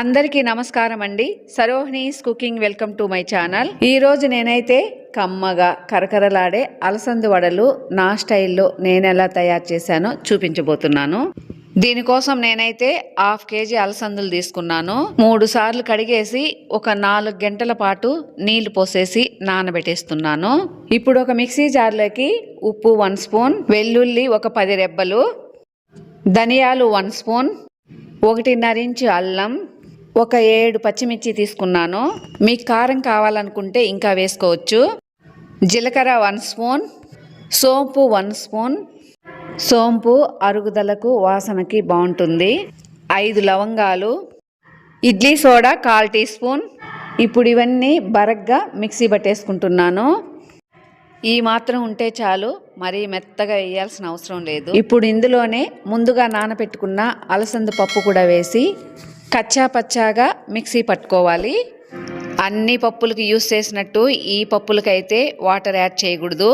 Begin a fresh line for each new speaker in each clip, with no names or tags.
అందరికీ నమస్కారం అండి. Sarohini's cooking welcome to my channel. ఈరోజు నేనైతే కమ్మగా కరకరలాడే అలసంది వడలు నా స్టైల్లో నేను ఎలా తయారు చేశానో చూపించబోతున్నాను. దీనికోసం నేనైతే హాఫ్ కేజీ అలసందులు తీసుకున్నాను. మూడు సార్లు కడిగేసి ఒక నాలుగు గంటల పాటు నీళ్ళు పోసేసి నానబెట్టేస్తున్నాను. ఇప్పుడు ఒక మిక్సీ జార్లోకి ఉప్పు వన్ స్పూన్ వెల్లుల్లి ఒక పది రెబ్బలు ధనియాలు వన్ స్పూన్ ఒకటిన్నర ఇంచు అల్లం ఒక ఏడు పచ్చిమిర్చి తీసుకున్నాను. మీకు కారం కావాలనుకుంటే ఇంకా వేసుకోవచ్చు. జీలకర్ర వన్ స్పూన్ సోంపు వన్ స్పూన్. సోంపు అరుగుదలకు వాసనకి బాగుంటుంది. ఐదు లవంగాలు ఇడ్లీ సోడా కాల్ టీ స్పూన్. ఇప్పుడు ఇవన్నీ బరగ్గా మిక్సీ పట్టేసుకుంటున్నాను. ఈ మాత్రం ఉంటే చాలు మరీ మెత్తగా వేయాల్సిన అవసరం లేదు. ఇప్పుడు ఇందులోనే ముందుగా నానబెట్టుకున్న అలసంద పప్పు కూడా వేసి కచ్చా పచ్చాగా మిక్సీ పట్టుకోవాలి. అన్ని పప్పులకి యూస్ చేసినట్టు ఈ పప్పులకైతే వాటర్ యాడ్ చేయకూడదు.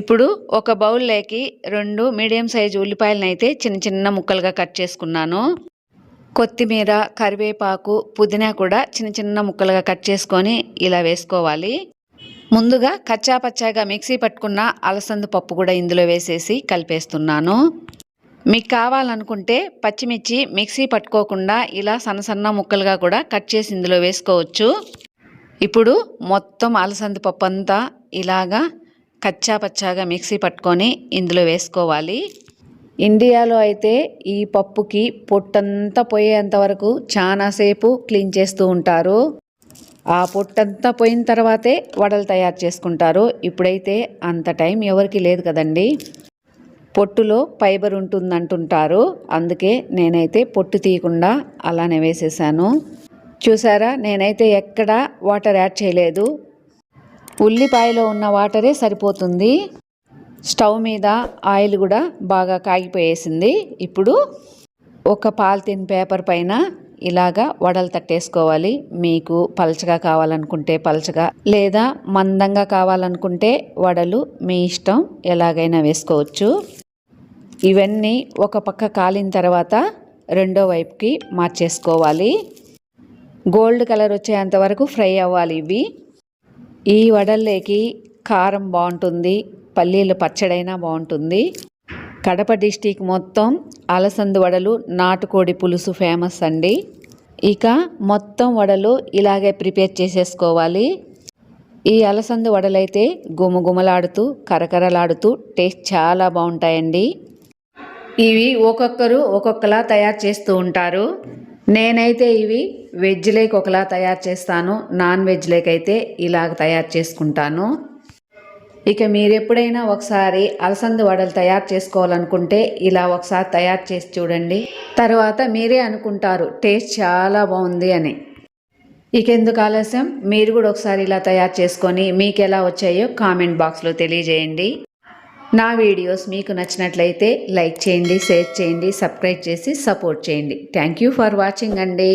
ఇప్పుడు ఒక బౌల్లోకి రెండు మీడియం సైజు ఉల్లిపాయలను అయితే చిన్న చిన్న ముక్కలుగా కట్ చేసుకున్నాను. కొత్తిమీర కరివేపాకు పుదీనా కూడా చిన్న చిన్న ముక్కలుగా కట్ చేసుకొని ఇలా వేసుకోవాలి. ముందుగా కచ్చా పచ్చాగా మిక్సీ పట్టుకున్న అలసంద పప్పు కూడా ఇందులో వేసేసి కలిపేస్తున్నాను. మీకు కావాలనుకుంటే పచ్చిమిర్చి మిక్సీ పట్టుకోకుండా ఇలా సన్న సన్న ముక్కలుగా కూడా కట్ చేసి ఇందులో వేసుకోవచ్చు. ఇప్పుడు మొత్తం అలసంద పప్పు అంతా ఇలాగా కచ్చా పచ్చాగా మిక్సీ పట్టుకొని ఇందులో వేసుకోవాలి. ఇండియాలో అయితే ఈ పప్పుకి పొట్టంతా పోయేంత వరకు చాలాసేపు క్లీన్ చేస్తూ ఉంటారు. ఆ పొట్టంతా పోయిన తర్వాతే వడలు తయారు చేసుకుంటారు. ఇప్పుడైతే అంత టైం ఎవరికి లేదు కదండి. పొట్టులో ఫైబర్ ఉంటుందంటుంటారు. అందుకే నేనైతే పొట్టు తీయకుండా అలానే వేసేసాను. చూసారా? నేనైతే ఎక్కడ వాటర్ యాడ్ చేయలేదు. ఉల్లిపాయలో ఉన్న వాటరే సరిపోతుంది. స్టవ్ మీద ఆయిల్ కూడా బాగా కాగిపోయేసింది. ఇప్పుడు ఒక పాలిథిన్ పేపర్ పైన ఇలాగా వడలు తట్టేసుకోవాలి. మీకు పలచగా కావాలనుకుంటే పలచగా లేదా మందంగా కావాలనుకుంటే వడలు మీ ఇష్టం ఎలాగైనా వేసుకోవచ్చు. ఇవన్నీ ఒక పక్క కాలిన తర్వాత రెండో వైపుకి మార్చేసుకోవాలి. గోల్డ్ కలర్ వచ్చేంత వరకు ఫ్రై అవ్వాలి ఇవి. ఈ వడల్లోకి కారం బాగుంటుంది పల్లీలు పచ్చడైనా బాగుంటుంది. కడప డిస్టిక్ మొత్తం అలసంద వడలు నాటుకోడి పులుసు ఫేమస్ అండి. ఇక మొత్తం వడలు ఇలాగే ప్రిపేర్ చేసేసుకోవాలి. ఈ అలసందు వడలైతే గుమగుమలాడుతూ కరకరలాడుతూ టేస్ట్ చాలా బాగుంటాయండి. ఇవి ఒక్కొక్కరు ఒక్కొక్కలా తయారు చేస్తూ ఉంటారు. నేనైతే ఇవి వెజ్ లేక్ ఒకలా తయారు చేస్తాను. నాన్ వెజ్ లేక్ అయితే ఇలాగ తయారు చేసుకుంటాను. ఇక మీరు ఎప్పుడైనా ఒకసారి అలసంద వడలు తయారు చేసుకోవాలనుకుంటే ఇలా ఒకసారి తయారు చేసి చూడండి. తర్వాత మీరే అనుకుంటారు టేస్ట్ చాలా బాగుంది అని. ఇక ఎందుకు ఆలస్యం? మీరు కూడా ఒకసారి ఇలా తయారు చేసుకొని మీకు ఎలా వచ్చాయో కామెంట్ బాక్స్లో తెలియజేయండి. నా వీడియోస్ మీకు నచ్చినట్లయితే లైక్ చేయండి షేర్ చేయండి సబ్స్క్రైబ్ చేసి సపోర్ట్ చేయండి. థ్యాంక్ యూ ఫర్ వాచింగ్ అండి.